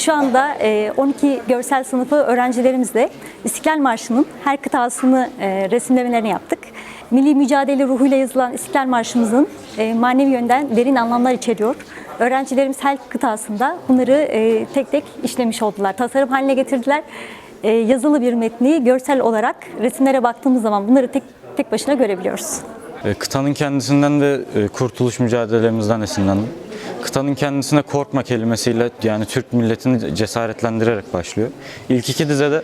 Şu anda e, 12 görsel sınıfı öğrencilerimizle İstiklal Marşı'nın her kıtasını e, resimlemelerini yaptık. Milli mücadele ruhuyla yazılan İstiklal Marşımızın e, manevi yönden derin anlamlar içeriyor. Öğrencilerimiz her kıtasında bunları e, tek tek işlemiş oldular. Tasarım haline getirdiler. E, yazılı bir metni görsel olarak resimlere baktığımız zaman bunları tek tek başına görebiliyoruz. E, Kıtanın kendisinden ve e, kurtuluş mücadelemizden esinlendim. Kıtanın kendisine korkma kelimesiyle yani Türk milletini cesaretlendirerek başlıyor. İlk iki dizede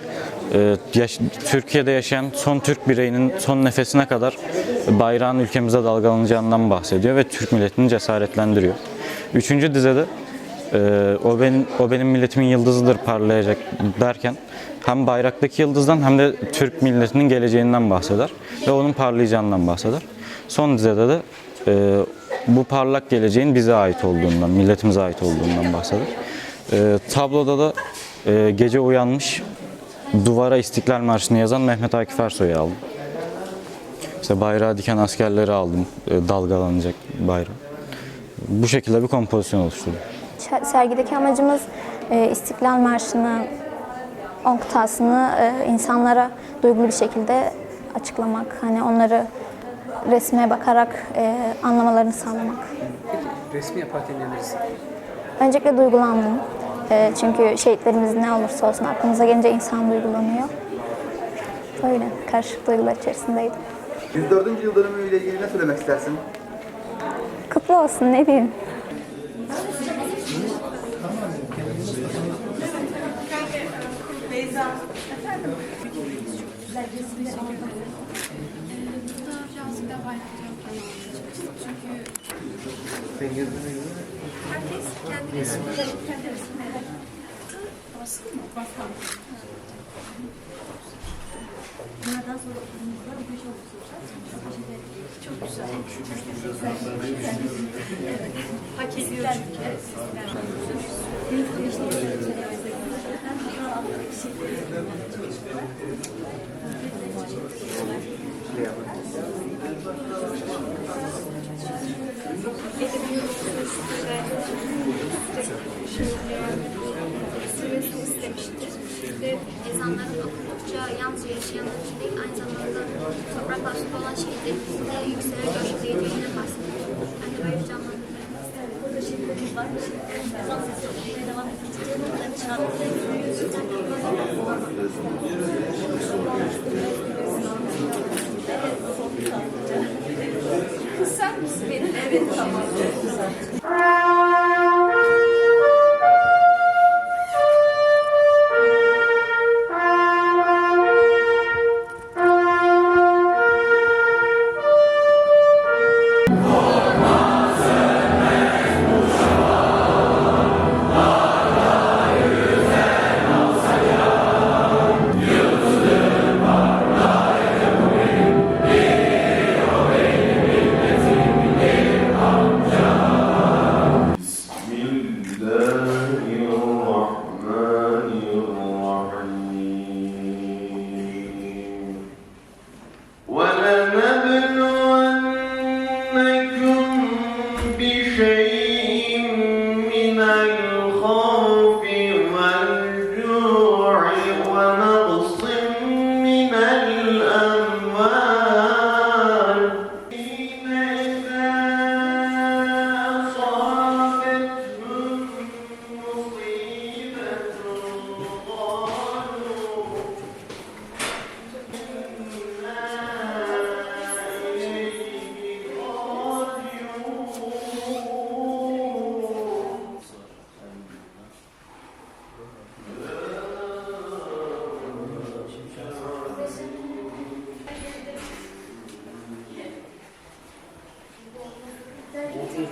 e, Türkiye'de yaşayan son Türk bireyinin son nefesine kadar bayrağın ülkemize dalgalanacağından bahsediyor ve Türk milletini cesaretlendiriyor. Üçüncü dizede o benim o benim milletimin yıldızıdır parlayacak derken hem bayraktaki yıldızdan hem de Türk milletinin geleceğinden bahseder ve onun parlayacağından bahseder. Son dizede de e, bu parlak geleceğin bize ait olduğundan, milletimize ait olduğundan bahseder. E, tabloda da e, gece uyanmış duvara İstiklal Marşı'nı yazan Mehmet Akif Ersoy'u aldım. İşte bayrağı diken askerleri aldım, e, dalgalanacak bayrağı. Bu şekilde bir kompozisyon oluşturdum. Sergideki amacımız e, İstiklal Marşı'nı, 10 kıtasını e, insanlara duygulu bir şekilde açıklamak. Hani onları resme bakarak e, anlamalarını sağlamak. Peki resmi yaparken neler hissettin? Öncelikle duygulandım. E, çünkü şehitlerimiz ne olursa olsun aklımıza gelince insan duygulanıyor. Öyle karışık duygular içerisindeydim. 104. yıl dönümüyle ilgili ne söylemek istersin? Kutlu olsun ne diyeyim. Birazcık da bayraklar Çünkü herkes kendi resmini kendi resmini Basın mı? Basan. Bunlardan sonra okulumuzda bir beş oldu Çok güzel. Çok güzel. Evet. Hak ediyor çünkü. Büyük bir şu an teşekkür ederim. sürmesini Ve ezanların okudukça yalnızca yaşayanlar için değil, aynı zamanda toprakla üstü olan şehitlerimizin de yükselen coşkulayabileceğine bahsediyor. Ben de böyle. Burada şehitlerimiz var. Ezan sesi okumaya devam edecek. Onların Kısa mısın benim? Evet tamam. Herhalde